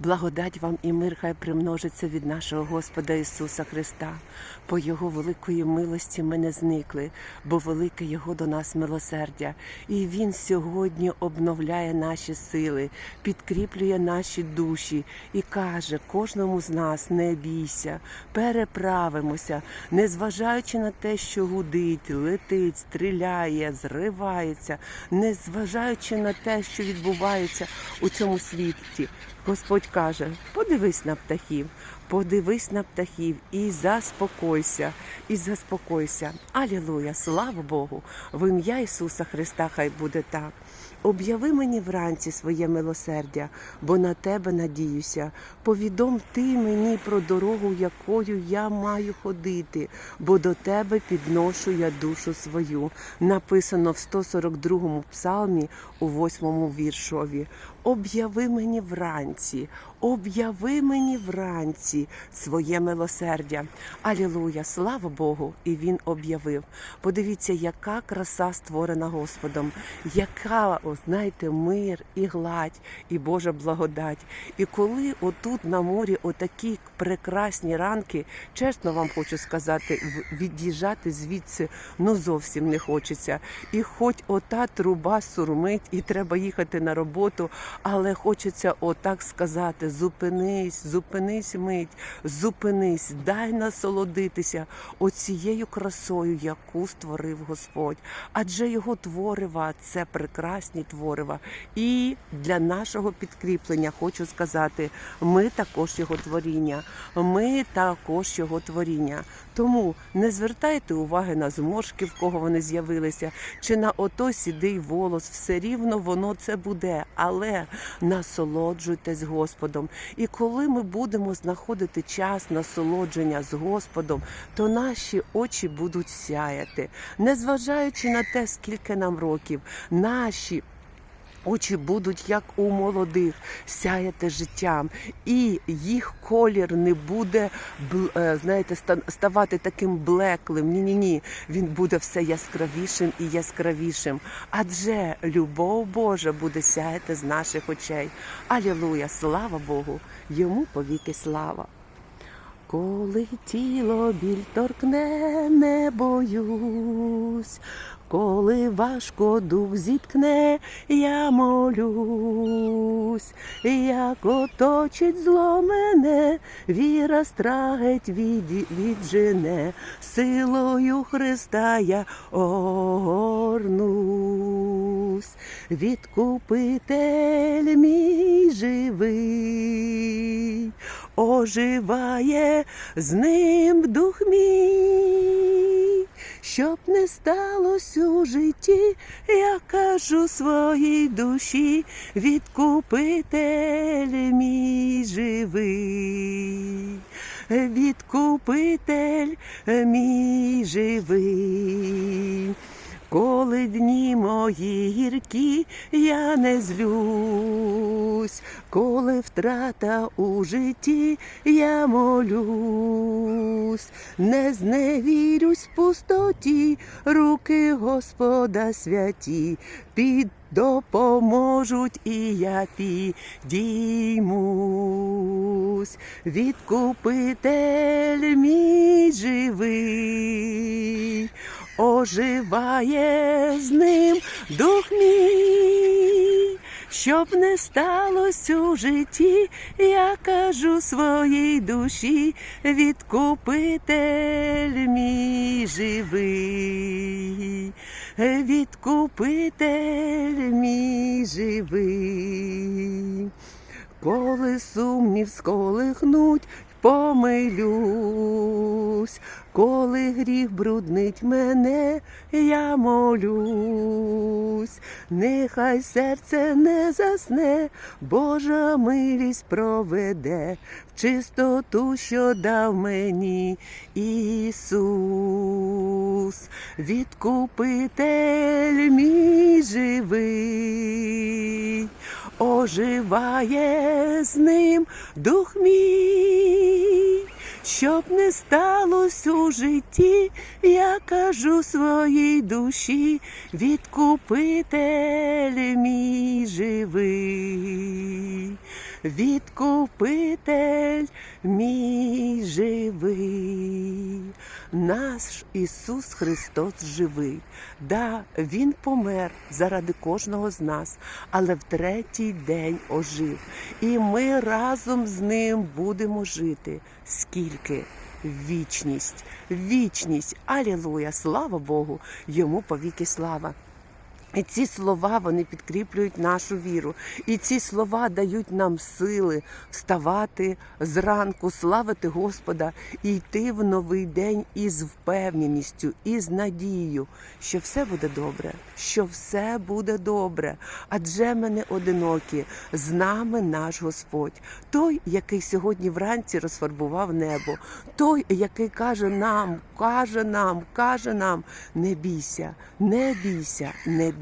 Благодать вам і мир хай примножиться від нашого Господа Ісуса Христа. По Його великої милості ми не зникли, бо велике Його до нас милосердя. І Він сьогодні обновляє наші сили, підкріплює наші душі і каже кожному з нас: не бійся, переправимося, незважаючи на те, що гудить, летить, стріляє, зривається, незважаючи на те, що відбувається у цьому світі. Господь каже: подивись на птахів, подивись на птахів і заспокойся, і заспокойся. Алілуя, слава Богу! В ім'я Ісуса Христа хай буде так. Об'яви мені вранці своє милосердя, бо на тебе надіюся. Повідом ти мені про дорогу, якою я маю ходити, бо до тебе підношу я душу свою. Написано в 142-му псалмі у 8-му віршові. Об'яви мені вранці, об'яви мені вранці своє милосердя. Алілуя, слава Богу! І він об'явив. Подивіться, яка краса створена Господом, яка, о, знаєте, мир і гладь, і Божа благодать. І коли отут на морі отакі прекрасні ранки, чесно вам хочу сказати, від'їжджати звідси ну зовсім не хочеться. І хоч ота труба сурмить, і треба їхати на роботу, але хочеться отак сказати: зупинись, зупинись мить, зупинись, дай насолодитися оцією красою, яку створив Господь. Адже його творива це прекрасні творива. І для нашого підкріплення хочу сказати: ми також його творіння, ми також його творіння. Тому не звертайте уваги на зморшки, в кого вони з'явилися, чи на ото сідий волос. Все рівно воно це буде, але насолоджуйтесь Господом. І коли ми будемо знаходити час насолодження з Господом, то наші очі будуть сяяти, незважаючи на те, скільки нам років, наші. Очі будуть як у молодих сяяти життям, і їх колір не буде е, знаєте, ставати таким блеклим. Ні, ні, ні. Він буде все яскравішим і яскравішим. Адже любов Божа буде сяяти з наших очей. Алілуя! Слава Богу! Йому повіки слава! Коли тіло біль торкне, не боюсь, коли важко дух зіткне, я молюсь, як оточить зло мене, віра страгеть від, віджене, силою Христа я огорнусь, відкупитель мій живий. Оживає з ним дух мій, щоб не сталося у житті, я кажу своїй душі, відкупитель мій живий, відкупитель мій живий. Коли дні мої гіркі, я не злюсь, коли втрата у житті, я молюсь, не зневірюсь пустоті, руки Господа святі, під допоможуть, і я підіймусь, відкупитель мій живий оживає з ним дух мій, щоб не сталося у житті, я кажу своїй душі, відкупитель мій живий, відкупитель мій живий. Коли сумнів сколихнуть, помилюсь, коли гріх бруднить мене, я молюсь, нехай серце не засне, Божа милість проведе в чистоту, що дав мені Ісус, відкупитель мій живий оживає з ним дух мій, щоб не сталося у житті, я кажу своїй душі, відкупитель мій живий, відкупитель мій живий. Наш Ісус Христос живий. Да, Він помер заради кожного з нас, але в третій день ожив. І ми разом з ним будемо жити. Скільки? Вічність, вічність, алілуя, слава Богу, йому повіки слава. І ці слова вони підкріплюють нашу віру. І ці слова дають нам сили вставати зранку, славити Господа і йти в новий день із впевненістю, із надією, що все буде добре, що все буде добре. Адже ми не одинокі, з нами наш Господь, той, який сьогодні вранці розфарбував небо, той, який каже нам, каже нам, каже нам: не бійся, не бійся, не бійся.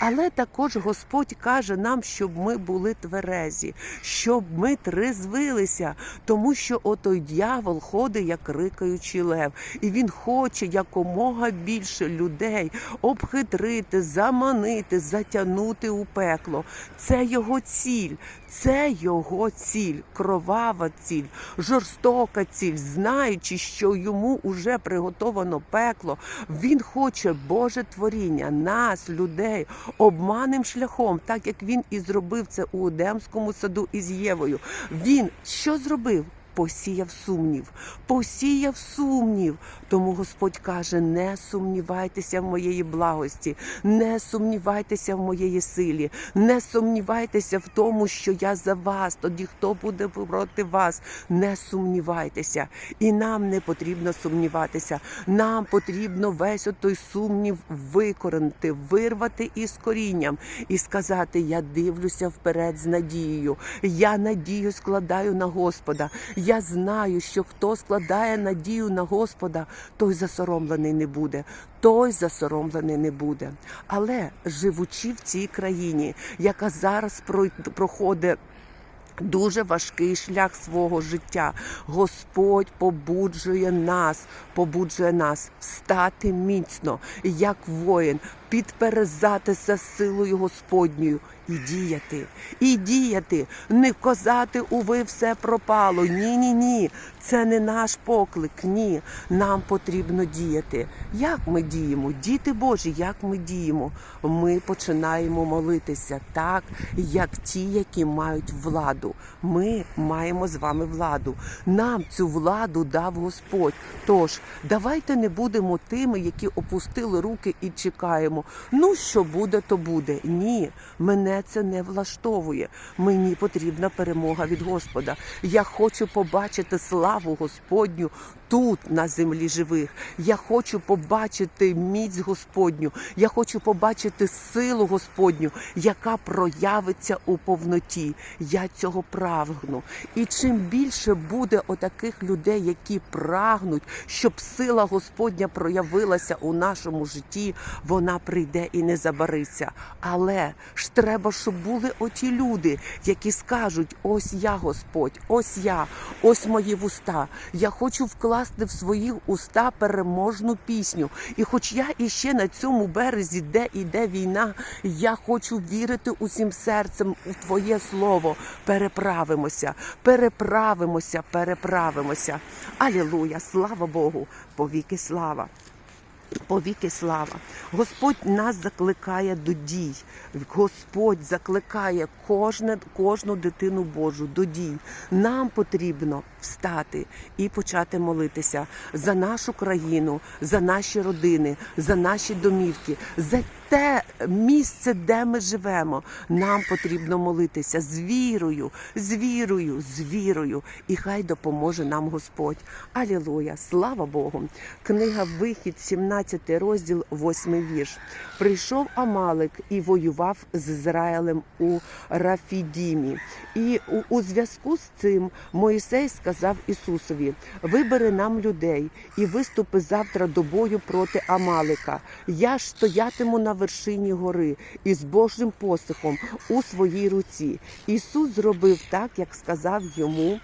Але також Господь каже нам, щоб ми були тверезі, щоб ми трезвилися, тому що отой дьявол ходить як рикаючий лев, і він хоче якомога більше людей обхитрити, заманити, затягнути у пекло. Це його ціль. Це його ціль, кровава ціль, жорстока ціль, знаючи, що йому уже приготовано пекло. Він хоче Боже творіння, нас, людей, обманним шляхом, так як він і зробив це у Одемському саду із Євою. Він що зробив? Посіяв сумнів, посіяв сумнів. Тому Господь каже: не сумнівайтеся в моєї благості, не сумнівайтеся в моєї силі, не сумнівайтеся в тому, що я за вас, тоді хто буде проти вас. Не сумнівайтеся. І нам не потрібно сумніватися. Нам потрібно весь той сумнів викоренити, вирвати із корінням і сказати: Я дивлюся вперед з надією. Я надію складаю на Господа. Я знаю, що хто складає надію на Господа, той засоромлений не буде. Той засоромлений не буде. Але живучи в цій країні, яка зараз проходить Дуже важкий шлях свого життя. Господь побуджує нас, побуджує нас встати міцно, як воїн, підперезатися силою Господньою і діяти, і діяти, не казати, уви, все пропало. Ні, ні, ні. Це не наш поклик. Ні. Нам потрібно діяти. Як ми діємо? Діти Божі, як ми діємо? Ми починаємо молитися так, як ті, які мають владу. Ми маємо з вами владу. Нам цю владу дав Господь. Тож давайте не будемо тими, які опустили руки і чекаємо. Ну що буде, то буде. Ні, мене це не влаштовує. Мені потрібна перемога від Господа. Я хочу побачити славу Господню тут, на землі живих. Я хочу побачити міць Господню. Я хочу побачити силу Господню, яка проявиться у повноті. Я цього прагну. І чим більше буде отаких людей, які прагнуть, щоб сила Господня проявилася у нашому житті, вона прийде і не забариться. Але ж треба, щоб були оті люди, які скажуть: ось я Господь, ось я, ось мої вуста. Я хочу вкласти в свої уста переможну пісню. І хоч я іще на цьому березі, де іде війна, я хочу вірити усім серцем у Твоє слово. Переправимося, переправимося, переправимося. Алілуя! Слава Богу! Повіки слава! Повіки слава. Господь нас закликає до дій. Господь закликає кожне, кожну дитину Божу до дій. Нам потрібно встати і почати молитися за нашу країну, за наші родини, за наші домівки, за те місце, де ми живемо. Нам потрібно молитися з вірою, з вірою, з вірою. І хай допоможе нам Господь. Алілуя! Слава Богу! Книга Вихід, 17 розділ, 8 вірш. Прийшов Амалик і воював з Ізраїлем у Рафідімі. І у, у зв'язку з цим Моїсей сказав Ісусові: Вибери нам людей і виступи завтра до бою проти Амалика. Я ж стоятиму на вершині гори із Божим посихом у своїй руці. Ісус зробив так, як сказав йому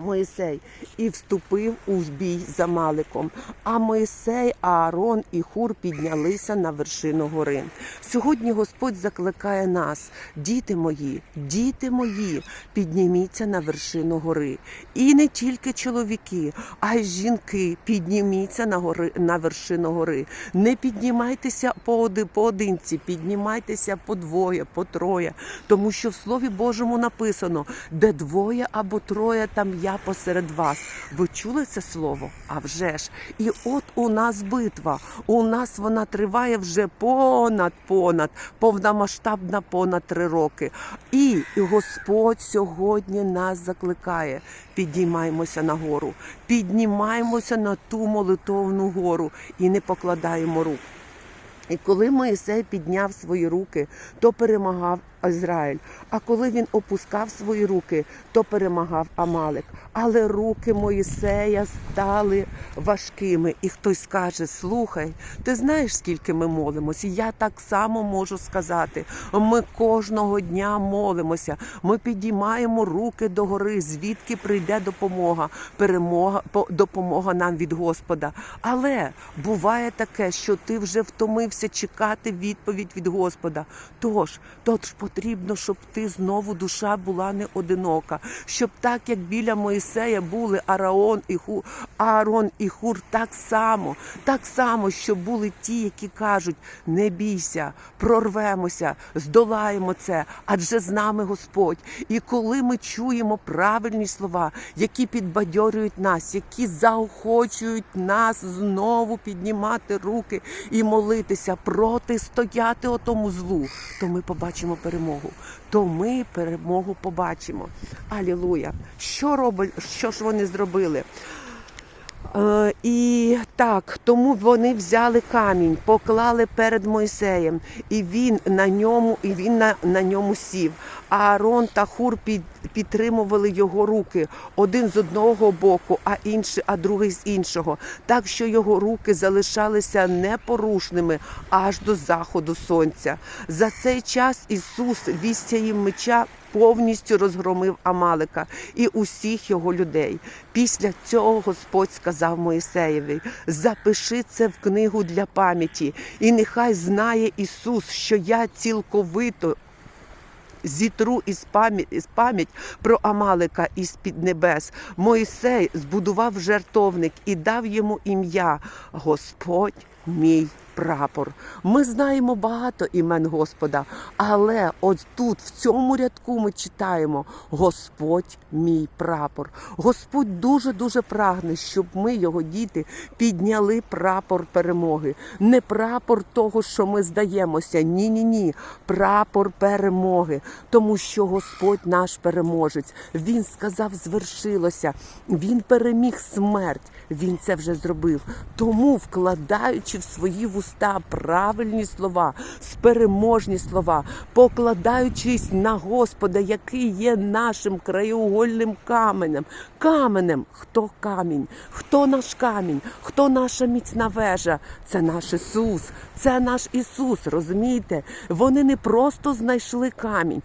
Моїсей і вступив у бій з Амаликом. А Моїсей, Аарон і Хур піднялися на вершину гори. Сьогодні Господь закликає нас, діти мої, діти мої, підніміться на вершину гори. І не тільки чоловіки, а й жінки, підніміться на гори на вершину гори. Не піднімайтеся пооди- поодинці, піднімайтеся по двоє, по троє, тому що в Слові Божому написано, де двоє або троє, там я посеред вас. Ви чули це слово? А вже ж. І от у нас битва. У нас вона триває вже понад понад, повномасштабна понад три роки. І Господь сьогодні нас закликає. Підіймаємося на гору, піднімаємося на ту молитовну гору і не покладаємо рук. І коли Моїсей підняв свої руки, то перемагав Ізраїль. А коли він опускав свої руки, то перемагав Амалик. Але руки Моїсея стали важкими. І хтось скаже: Слухай, ти знаєш, скільки ми молимося? Я так само можу сказати. Ми кожного дня молимося. Ми підіймаємо руки до гори, звідки прийде допомога, перемога, допомога нам від Господа. Але буває таке, що ти вже втомився чекати відповідь від Господа. Тож, тож потрібно, щоб ти знову душа була не одинока, щоб так як біля Моїсея були Араон і Ху, Аарон і Хур, так само, так само, щоб були ті, які кажуть: не бійся, прорвемося, здолаємо це, адже з нами Господь. І коли ми чуємо правильні слова, які підбадьорюють нас, які заохочують нас знову піднімати руки і молитися, протистояти отому злу, то ми побачимо перемогу. То ми перемогу побачимо. Алілуя! Що робить, що ж вони зробили? Е, і так, тому вони взяли камінь, поклали перед Мойсеєм, і він на ньому, і він на, на ньому сів. А Аарон та Хур під, підтримували його руки один з одного боку, а інший, а другий з іншого, так що його руки залишалися непорушними аж до заходу сонця. За цей час Ісус вістяєм меча повністю розгромив Амалика і усіх його людей. Після цього Господь сказав Моїсеєві: запиши це в книгу для пам'яті, і нехай знає Ісус, що я цілковито. Зітру із пам'ять із пам'ять про Амалика із під небес. Моїсей збудував жертовник і дав йому ім'я Господь мій прапор. Ми знаємо багато імен Господа, але от тут, в цьому рядку, ми читаємо Господь мій прапор. Господь дуже дуже прагне, щоб ми, його діти, підняли прапор перемоги. Не прапор того, що ми здаємося. Ні, ні, ні. Прапор перемоги. Тому що Господь наш переможець. Він сказав, звершилося. Він переміг смерть. Він це вже зробив. Тому, вкладаючи в свої вуста правильні слова, спереможні слова, покладаючись на Господа, який є нашим краєугольним каменем. Каменем, хто камінь, хто наш камінь, хто наша міцна вежа? Це наш Ісус, це наш Ісус. Розумієте? Вони не просто знайшли камінь,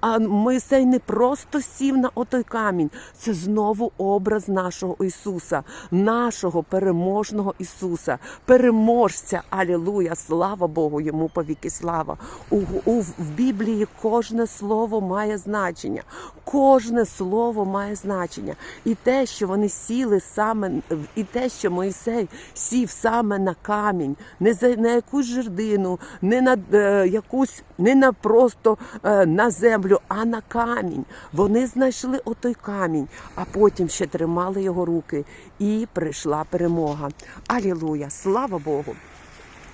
а Мойсей не просто сів на отой камінь. Це знову образ нашого Ісуса, нашого переможного Ісуса, переможця. Алілуя! Слава Богу! Йому повіки слава. У, у в Біблії кожне слово має значення. Кожне слово має значення. І те, що вони сіли саме, і те, що Мойсей сів саме на камінь, не за на якусь жердину, не на е, якусь, не на просто е, на землю, а на камінь. Вони знайшли отой камінь, а потім ще тримали його руки, і прийшла перемога. Алілуя! Слава Богу!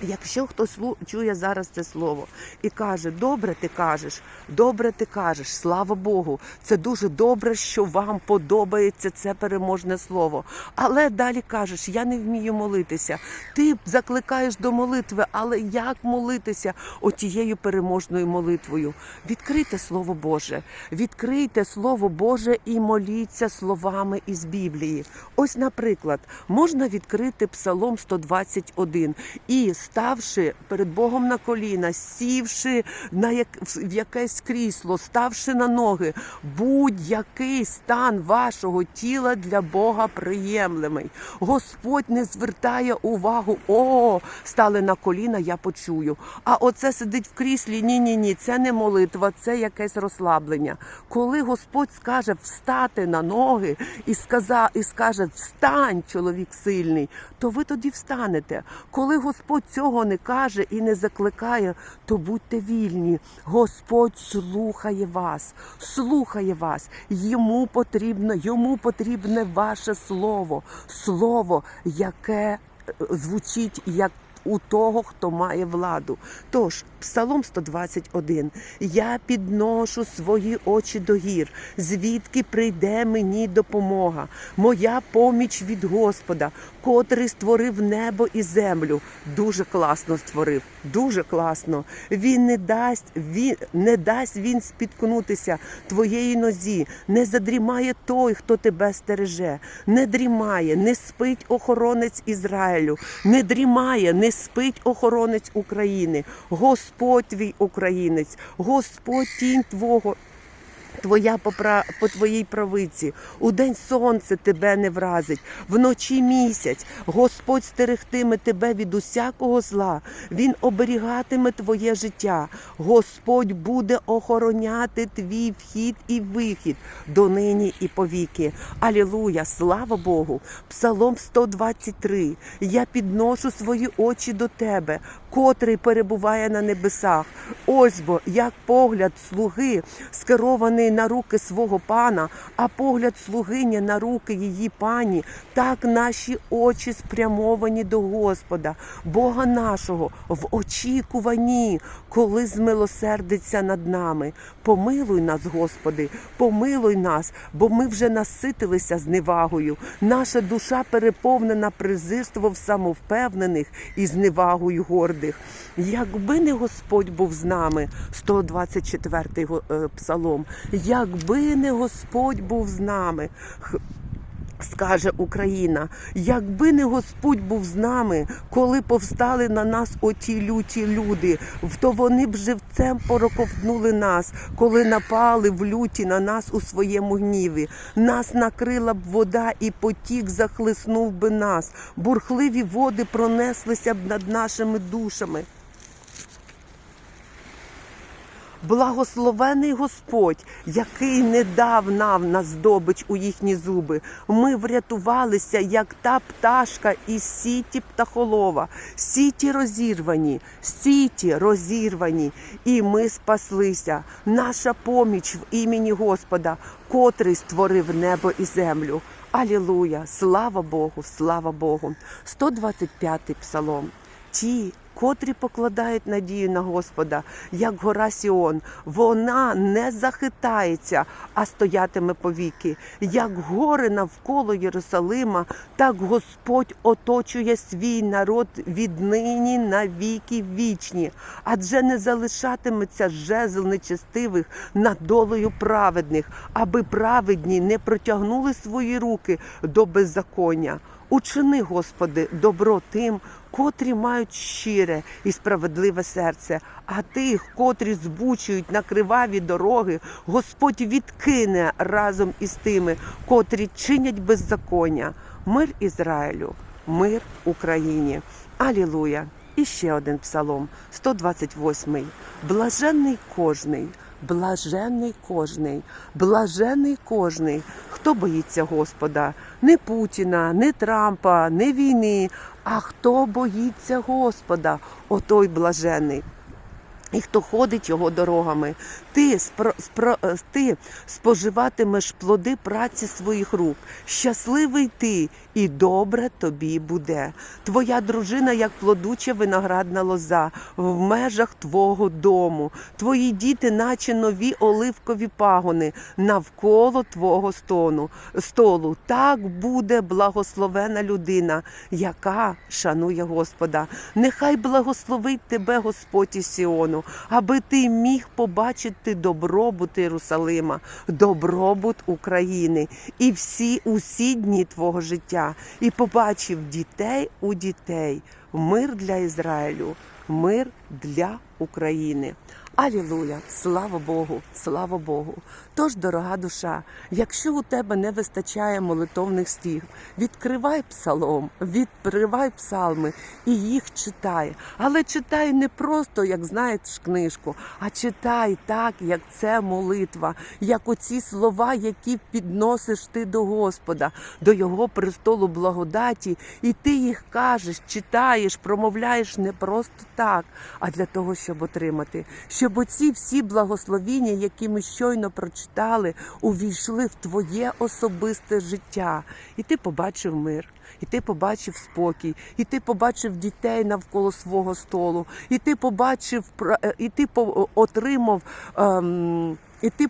Якщо хтось чує зараз це слово і каже, добре ти кажеш, добре ти кажеш, слава Богу, це дуже добре, що вам подобається це переможне слово. Але далі кажеш, я не вмію молитися. Ти закликаєш до молитви, але як молитися отією переможною молитвою? Відкрийте Слово Боже, відкрийте Слово Боже і моліться словами із Біблії. Ось, наприклад, можна відкрити Псалом 121 і ставши перед Богом на коліна, сівши на як, в якесь крісло, ставши на ноги, будь-який стан вашого тіла для Бога приємлемий. Господь не звертає увагу, о, стали на коліна, я почую. А оце сидить в кріслі. Ні, ні, ні, це не молитва, це якесь розслаблення. Коли Господь скаже встати на ноги і сказа, і скаже Встань, чоловік сильний, то ви тоді встанете. Коли Господь цього не каже і не закликає, то будьте вільні. Господь слухає вас, слухає вас. Йому потрібно, йому потрібне ваше слово, слово, яке е, звучить як. У того, хто має владу. Тож, Псалом 121. Я підношу свої очі до гір, звідки прийде мені допомога. Моя поміч від Господа, котрий створив небо і землю. Дуже класно створив, дуже класно. Він не дасть, він не дасть він спіткнутися твоєї нозі, не задрімає той, хто тебе стереже, не дрімає, не спить охоронець Ізраїлю, не дрімає, не спить охоронець України. Господь твій українець, Господь тінь твого. Твоя попра... по твоїй правиці, у день сонце тебе не вразить, вночі місяць. Господь стерегтиме тебе від усякого зла. Він оберігатиме твоє життя. Господь буде охороняти твій вхід і вихід донині і повіки. Алілуя! Слава Богу! Псалом 123. Я підношу свої очі до тебе, котрий перебуває на небесах. Ось бо як погляд слуги скерований на руки свого пана, а погляд слугині на руки її пані, так наші очі спрямовані до Господа, Бога нашого, в очікуванні, коли змилосердиться над нами. Помилуй нас, Господи, помилуй нас, бо ми вже наситилися зневагою. Наша душа переповнена презирством самовпевнених і зневагою гордих. Якби не Господь був з нами, 124 го- е, псалом, якби не Господь був з нами. Скаже Україна, якби не Господь був з нами, коли повстали на нас оті люті люди, то вони б живцем пороковтнули нас, коли напали в люті на нас у своєму гніві. Нас накрила б вода, і потік захлиснув би нас. Бурхливі води пронеслися б над нашими душами. Благословений Господь, який не дав нам на здобич у їхні зуби. Ми врятувалися, як та пташка із сіті птахолова. Сіті розірвані, сіті розірвані, і ми спаслися. Наша поміч в імені Господа, котрий створив небо і землю. Алілуя! Слава Богу, слава Богу! 125-й псалом. Ті, котрі покладають надію на Господа, як гора Сіон, вона не захитається, а стоятиме повіки. Як гори навколо Єрусалима, так Господь оточує свій народ віднині на віки вічні, адже не залишатиметься жезл нечестивих над долею праведних, аби праведні не протягнули свої руки до беззаконня. Учини, Господи, добро тим, котрі мають щире і справедливе серце, а тих, котрі збучують на криваві дороги, Господь відкине разом із тими, котрі чинять беззаконня. Мир Ізраїлю, мир Україні. Алілуя! І ще один псалом, 128. Блаженний кожний, блаженний кожний, блаженний кожний, хто боїться Господа, не Путіна, не Трампа, не війни, а хто боїться Господа, отой блажений. І хто ходить його дорогами, ти, спро, спро, е, ти споживатимеш плоди праці своїх рук. Щасливий ти, і добре тобі буде. Твоя дружина, як плодуча виноградна лоза, в межах твого дому. Твої діти, наче нові оливкові пагони, навколо твого стону, столу. Так буде благословена людина, яка шанує Господа. Нехай благословить тебе Господь із Сіону, аби ти міг побачити добробут Єрусалима, добробут України і всі усі дні твого життя, і побачив дітей у дітей. мир для Ізраїлю, мир для України. Алілуя! Слава Богу! Слава Богу! Тож, дорога душа, якщо у тебе не вистачає молитовних слів, відкривай псалом, відкривай псалми і їх читай. Але читай не просто, як знаєш книжку, а читай так, як це молитва, як оці слова, які підносиш ти до Господа, до Його престолу благодаті, і ти їх кажеш, читаєш, промовляєш не просто так, а для того, щоб отримати, щоб оці всі благословіння, які ми щойно прочитали, увійшли в твоє особисте життя, і ти побачив мир. І ти побачив спокій, і ти побачив дітей навколо свого столу, і ти побачив е, і ти по- отримав. Ем, і ти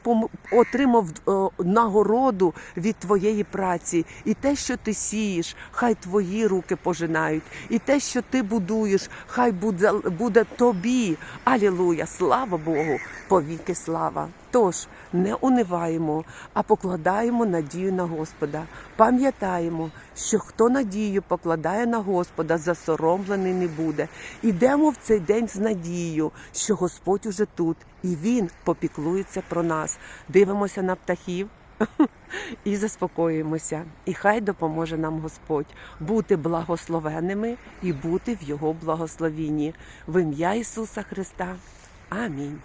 отримав е, нагороду від твоєї праці, і те, що ти сієш, хай твої руки пожинають, і те, що ти будуєш, хай буде, буде тобі. Алілуя! Слава Богу! Повіки слава! Тож не униваємо, а покладаємо надію на Господа. Пам'ятаємо, що хто надію покладає на Господа, засоромлений не буде. Ідемо в цей день з надією, що Господь уже тут, і Він попіклується про нас. Дивимося на птахів. І заспокоюємося, і хай допоможе нам Господь бути благословенними і бути в Його благословінні. В ім'я Ісуса Христа. Амінь.